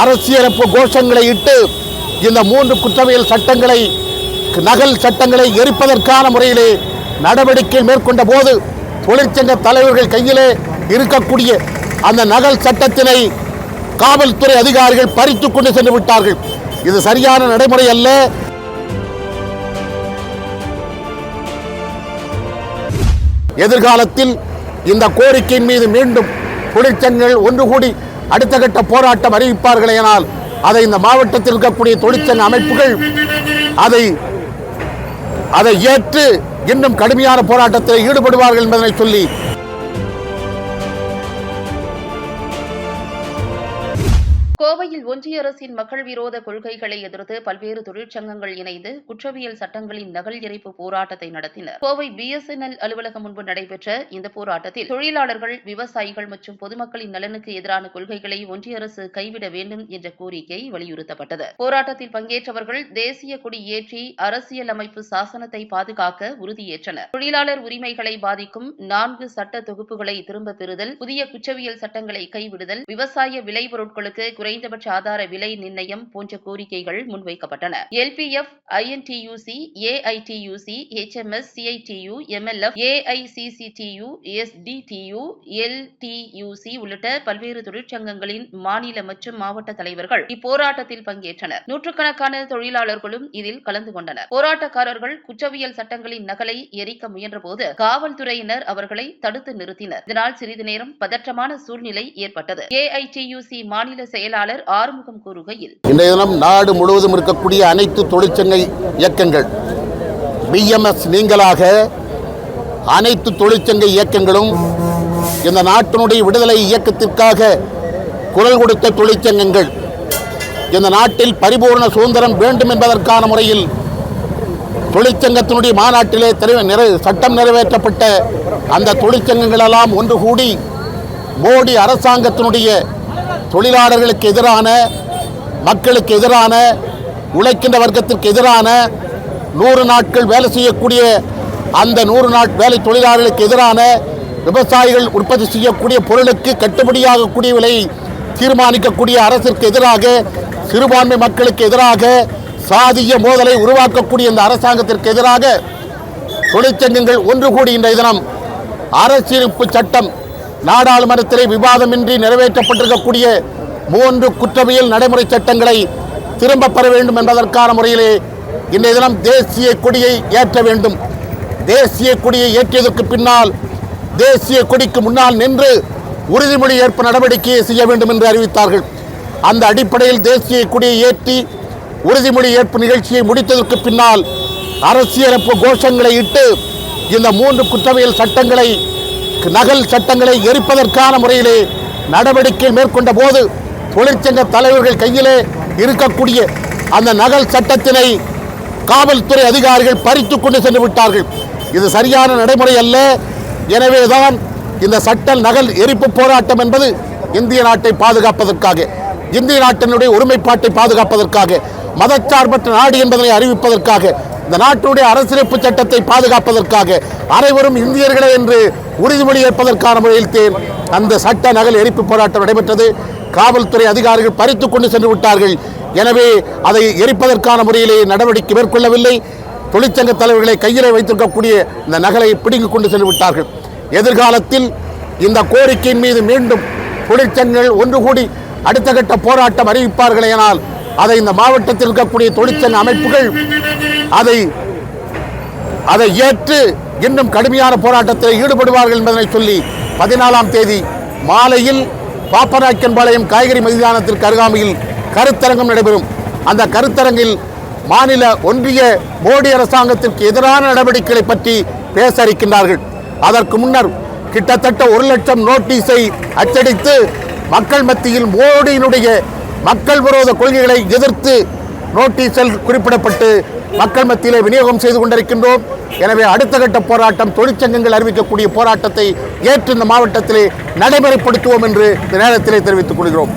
அரசியலப்பு கோஷங்களை இட்டு இந்த மூன்று குற்றவியல் சட்டங்களை நகல் சட்டங்களை எரிப்பதற்கான முறையிலே நடவடிக்கை மேற்கொண்ட போது தொழிற்சங்க தலைவர்கள் கையிலே இருக்கக்கூடிய அந்த நகல் சட்டத்தினை காவல்துறை அதிகாரிகள் பறித்துக் கொண்டு சென்று விட்டார்கள். இது சரியான நடைமுறை அல்ல. எதிர்காலத்தில் இந்த கோரிக்கையின் மீது மீண்டும் தொழிற்சங்கங்கள் ஒன்று கூடி அடுத்த கட்ட போராட்டம் அறிவிப்பார்களேனால் அதை இந்த மாவட்டத்தில் இருக்கக்கூடிய தொழிற்சங்க அமைப்புகள் அதை அதை ஏற்று இன்னும் கடுமையான போராட்டத்தில் ஈடுபடுவார்கள் என்பதனை சொல்லி கோவையில் ஒன்றிய அரசின் மக்கள் விரோத கொள்கைகளை எதிர்த்து பல்வேறு தொழிற்சங்கங்கள் இணைந்து குற்றவியல் சட்டங்களின் நகல் எரிப்பு போராட்டத்தை நடத்தினர். கோவை பிஎஸ்என்எல் அலுவலகம் முன்பு நடைபெற்ற இந்த போராட்டத்தில் தொழிலாளர்கள் விவசாயிகள் மற்றும் பொதுமக்களின் நலனுக்கு எதிரான கொள்கைகளை ஒன்றிய அரசு கைவிட வேண்டும் என்ற கோரிக்கை வலியுறுத்தப்பட்டது. போராட்டத்தில் பங்கேற்றவர்கள் தேசிய கொடி ஏற்றி அரசியல் அமைப்பு சாசனத்தை பாதுகாக்க உறுதியேற்றனர். தொழிலாளர் உரிமைகளை பாதிக்கும் நான்கு சட்ட தொகுப்புகளை திரும்ப பெறுதல் புதிய குற்றவியல் சட்டங்களை கைவிடுதல் விவசாய விளைபொருட்களுக்கு குறைந்த குறைந்தபட்ச ஆதார விலை நிர்ணயம் போன்ற கோரிக்கைகள் முன்வைக்கப்பட்டன. LPF INTUC AITUC HMS CITU MLF AICCTU SDTU LTUC உள்ளிட்ட பல்வேறு தொழிற்சங்கங்களின் மாநில மற்றும் மாவட்ட தலைவர்கள் இப்போராட்டத்தில் பங்கேற்றனர். நூற்றுக்கணக்கான தொழிலாளர்களும் இதில் கலந்து கொண்டனர். போராட்டக்காரர்கள் குற்றவியல் சட்டங்களின் நகலை எரிக்க முயன்றபோது காவல்துறையினர் அவர்களை தடுத்து நிறுத்தினர். இதனால் சிறிது நேரம் பதற்றமான சூழ்நிலை ஏற்பட்டது. ஏஐடியூசி மாநில செயலாளர் ஆறுமுகம் கூறுகையில் இன்றைய தினம் நாடு முழுவதும் இருக்கக்கூடிய அனைத்து தொழிற்சங்க இயக்கங்கள் பிஎம்எஸ் நீங்களாக அனைத்து தொழிற்சங்க இயக்கங்களும் இந்த நாட்டினுடைய விடுதலை இயக்கத்திற்காக குரல் கொடுத்த தொழிற்சங்கங்கள் இந்த நாட்டில் பரிபூர்ண சுதந்திரம் வேண்டும் என்பதற்கான முறையில் தொழிற்சங்கத்தினுடைய மாநாட்டிலே நிறை சட்டம் நிறைவேற்றப்பட்ட அந்த தொழிற்சங்கங்களெல்லாம் ஒன்று கூடி மோடி அரசாங்கத்தினுடைய தொழிலாளர்களுக்கு எதிரான மக்களுக்கு எதிரான உழைக்கின்ற வர்க்கத்திற்கு எதிரான நூறு நாட்கள் வேலை செய்யக்கூடிய அந்த நூறு நாட் வேலை தொழிலாளர்களுக்கு எதிரான விவசாயிகள் உற்பத்தி செய்யக்கூடிய பொருளுக்கு கட்டுப்படியாகக்கூடிய விலையை தீர்மானிக்கக்கூடிய அரசிற்கு எதிராக சிறுபான்மை மக்களுக்கு எதிராக சாதிய மோதலை உருவாக்கக்கூடிய இந்த அரசாங்கத்திற்கு எதிராக தொழிற்சங்கங்கள் ஒன்று கூடி இன்றைய தினம் அரசியலமைப்பு சட்டம் நாடாளுமன்றத்திலே விவாதமின்றி நிறைவேற்றப்பட்டிருக்கக்கூடிய மூன்று குற்றவியல் நடைமுறை சட்டங்களை திரும்பப் பெற வேண்டும் என்பதற்கான முறையிலே இன்றைய தினம் தேசிய கொடியை ஏற்ற வேண்டும். தேசிய கொடியை ஏற்றியதற்கு பின்னால் தேசிய கொடிக்கு முன்னால் நின்று உறுதிமொழி ஏற்பு நடவடிக்கையை செய்ய வேண்டும் என்று அறிவித்தார்கள். அந்த அடிப்படையில் தேசிய கொடியை ஏற்றி உறுதிமொழி ஏற்பு நிகழ்ச்சியை முடித்ததற்கு பின்னால் அரசியலமைப்பு கோஷங்களை இட்டு இந்த மூன்று குற்றவியல் சட்டங்களை நகல் சட்டங்களை எரிப்பதற்கான முறையிலே நடவடிக்கை மேற்கொண்ட போது தொழிற்சங்க தலைவர்கள் கையிலே இருக்கக்கூடிய அந்த நகல் சட்டத்தினை காவல்துறை அதிகாரிகள் பறித்து கொண்டு சென்று விட்டார்கள். இது சரியான நடைமுறை அல்ல. எனவேதான் இந்த சட்ட நகல் எரிப்பு போராட்டம் என்பது இந்திய நாட்டை பாதுகாப்பதற்காக இந்திய நாட்டினுடைய ஒருமைப்பாட்டை பாதுகாப்பதற்காக மதச்சார்பற்ற நாடு என்பதனை அறிவிப்பதற்காக இந்த நாட்டுடைய அரசியலமைப்பு சட்டத்தை பாதுகாப்பதற்காக அனைவரும் இந்தியர்களே என்று உறுதிமொழி ஏற்பதற்கான முறையில் தேன் அந்த சட்ட நகல் எரிப்பு போராட்டம் நடைபெற்றது. காவல்துறை அதிகாரிகள் பறித்து கொண்டு சென்று விட்டார்கள். எனவே அதை எரிப்பதற்கான முறையிலே நடவடிக்கை மேற்கொள்ளவில்லை. தொழிற்சங்க தலைவர்களை கையிலே வைத்திருக்கக்கூடிய இந்த நகலை பிடுங்கிக் கொண்டு சென்று விட்டார்கள். எதிர்காலத்தில் இந்த கோரிக்கையின் மீது மீண்டும் தொழிற்சங்கங்கள் ஒன்று கூடி அடுத்த கட்ட போராட்டம் அறிவிப்பார்களேனால் அதை இந்த மாவட்டத்தில் இருக்கக்கூடிய தொழிற்சங்க அமைப்புகள் அதை அதை ஏற்று இன்னும் கடுமையான போராட்டத்தில் ஈடுபடுவார்கள் என்பதனை சொல்லி பதினாலாம் தேதி மாலையில் பாப்பநாயக்கன்பாளையம் காய்கறி மைதானத்திற்கு அருகாமையில் கருத்தரங்கம் நடைபெறும். அந்த கருத்தரங்கில் மாநில ஒன்றிய மோடி அரசாங்கத்திற்கு எதிரான நடவடிக்கைகளை பற்றி பேச இருக்கின்றார்கள் அதற்கு முன்னர் கிட்டத்தட்ட ஒரு லட்சம் நோட்டீஸை அச்சடித்து மக்கள் மத்தியில் மோடியினுடைய மக்கள் விரோத கொள்கைகளை எதிர்த்து நோட்டீஸில் குறிப்பிடப்பட்டு மக்கள் மத்தியிலே விநியோகம் செய்து கொண்டிருக்கின்றோம். எனவே அடுத்த கட்ட போராட்டம் தொழிற்சங்கங்கள் அறிவிக்கக்கூடிய போராட்டத்தை ஏற்று இந்த மாவட்டத்திலே நடைமுறைப்படுத்துவோம் என்று இந்த நேரத்திலே தெரிவித்துக் கொள்கிறோம்.